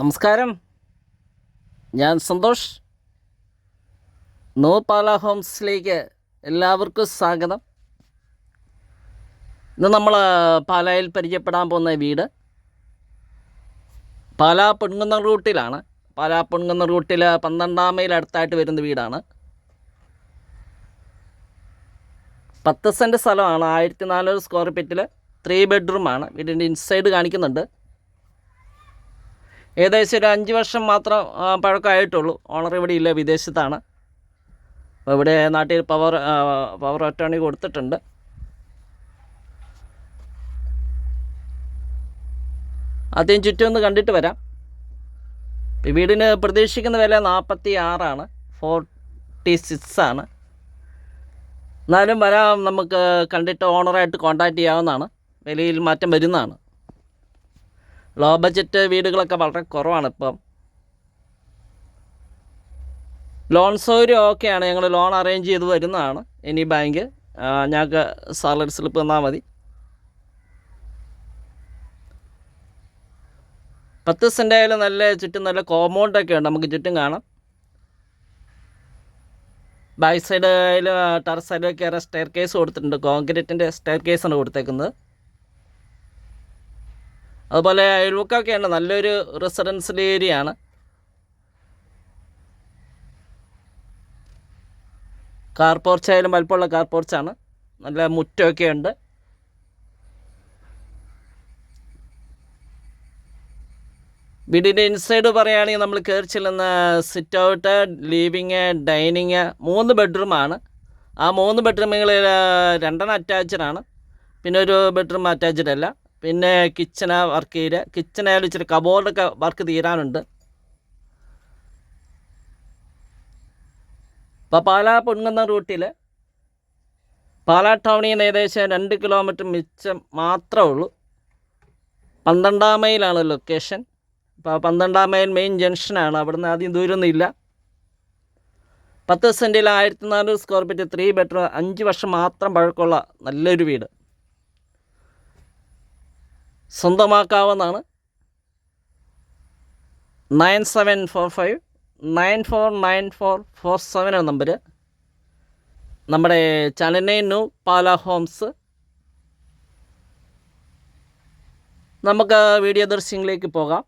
നമസ്കാരം. ഞാൻ സന്തോഷ്. നോ പാല ഹോംസിലേക്ക് എല്ലാവർക്കും സ്വാഗതം. ഇന്ന് നമ്മൾ പാലായിൽ പരിചയപ്പെടാൻ പോകുന്ന വീട് പാല പൊൻകുന്ന റൂട്ടിലാണ്. പാല പൊൻകുന്ന റൂട്ടിൽ പന്ത്രണ്ടാം മൈൽ അടുത്തായിട്ട് വരുന്ന വീടാണ്. പത്ത് സെന്റ് സ്ഥലമാണ്. ആയിരത്തി നാനൂറ് സ്ക്വയർ ഫീറ്റിൽ ത്രീ ബെഡ്റൂമാണ് വീടിന്റെ ഇൻസൈഡ് കാണിക്കുന്നുണ്ട്. ഏകദേശം ഒരു അഞ്ച് വർഷം മാത്രം പഴക്കമായിട്ടുള്ളൂ. ഓണർ ഇവിടെ ഇല്ല വിദേശത്താണ്. അപ്പോൾ ഇവിടെ നാട്ടിൽ പവർ പവർ അറ്റോണി കൊടുത്തിട്ടുണ്ട്. ആദ്യം ചുറ്റും ഒന്ന് കണ്ടിട്ട് വരാം. വീടിന് പ്രതീക്ഷിക്കുന്ന വില നാൽപ്പത്തി ആറാണ് ഫോർട്ടി സിക്സ് ആണ്. എന്നാലും വരാം നമുക്ക് കണ്ടിട്ട് ഓണറായിട്ട് കോൺടാക്റ്റ് ചെയ്യാവുന്നതാണ്. വിലയിൽ മാറ്റം വരുന്നതാണ്. ലോ ബഡ്ജറ്റ് വീടുകളൊക്കെ വളരെ കുറവാണ് ഇപ്പം. ലോൺ സൗകര്യം ഓക്കെയാണ് ഞങ്ങൾ ലോൺ അറേഞ്ച് ചെയ്ത് വരുന്നതാണ്. ഇനി ബാങ്ക് ഞങ്ങൾക്ക് സാലറി സ്ലിപ്പ് തന്നാൽ മതി. പത്ത് സെന്റ് ആയാലും നല്ല ചുറ്റും നല്ല കോമ്പൗണ്ടൊക്കെ ഉണ്ട്. നമുക്ക് ചുറ്റും കാണാം. ബാക്ക് സൈഡ് ആയാലും ടെറസ് കയറാൻ സ്റ്റെയർ കേസ് കൊടുത്തിട്ടുണ്ട്. കോൺക്രീറ്റിന്റെ സ്റ്റെയർ കേസാണ് കൊടുത്തേക്കുന്നത്. അതുപോലെ അയൽവക്കൊക്കെയാണ് നല്ലൊരു റെസിഡൻഷ്യൽ ഏരിയ ആണ്. കാർ പോർച്ച് ആയാലും വലുപ്പമുള്ള കാർ പോർച്ചാണ് നല്ല മുറ്റമൊക്കെ ഉണ്ട്. വീടിന്റെ ഇൻസൈഡ് പറയുകയാണെങ്കിൽ നമ്മൾ കയറി ചെല്ലുന്ന സിറ്റ് ഔട്ട് ലീവിങ് ഡൈനിങ് മൂന്ന് ബെഡ്റൂമാണ് ആ മൂന്ന് ബെഡ്റൂമുകളിൽ രണ്ടെണ്ണം അറ്റാച്ച്ഡ് ആണ്. പിന്നെ ഒരു ബെഡ്റൂം അറ്റാച്ച്ഡ് അല്ല. പിന്നെ കിച്ചണ വർക്ക് ചെയ്യുക കിച്ചണായാലും ഇച്ചിരി കബോർഡൊക്കെ വർക്ക് തീരാനുണ്ട്. ഇപ്പോൾ പാലാ പൊൻകുന്ന റൂട്ടിൽ പാലാ ടൗണിൽ നിന്ന് ഏകദേശം രണ്ട് കിലോമീറ്റർ മിച്ചം മാത്രമേ ഉള്ളൂ. പന്ത്രണ്ടാം മൈലാണ് ലൊക്കേഷൻ ഇപ്പോൾ പന്ത്രണ്ടാം മൈൽ മെയിൻ ജംഗ്ഷനാണ് അവിടുന്ന് ആദ്യം ദൂരമൊന്നുമില്ല പത്ത് സെന്റിൽ ആയിരത്തി നാനൂറ് സ്ക്വയർ ഫീറ്റ് ത്രീ ബെഡ്റൂം അഞ്ച് വർഷം മാത്രം പഴക്കമുള്ള നല്ലൊരു വീട്. സ്വന്തമാക്കാവുന്നതാണ്. Nine seven four five nine four nine four four seven എന്ന നമ്പർ നമ്മുടെ ചലനൈ ന്യൂ പാല ഹോംസ്. നമുക്ക് വീഡിയോ ദൃശ്യങ്ങളിലേക്ക് പോകാം.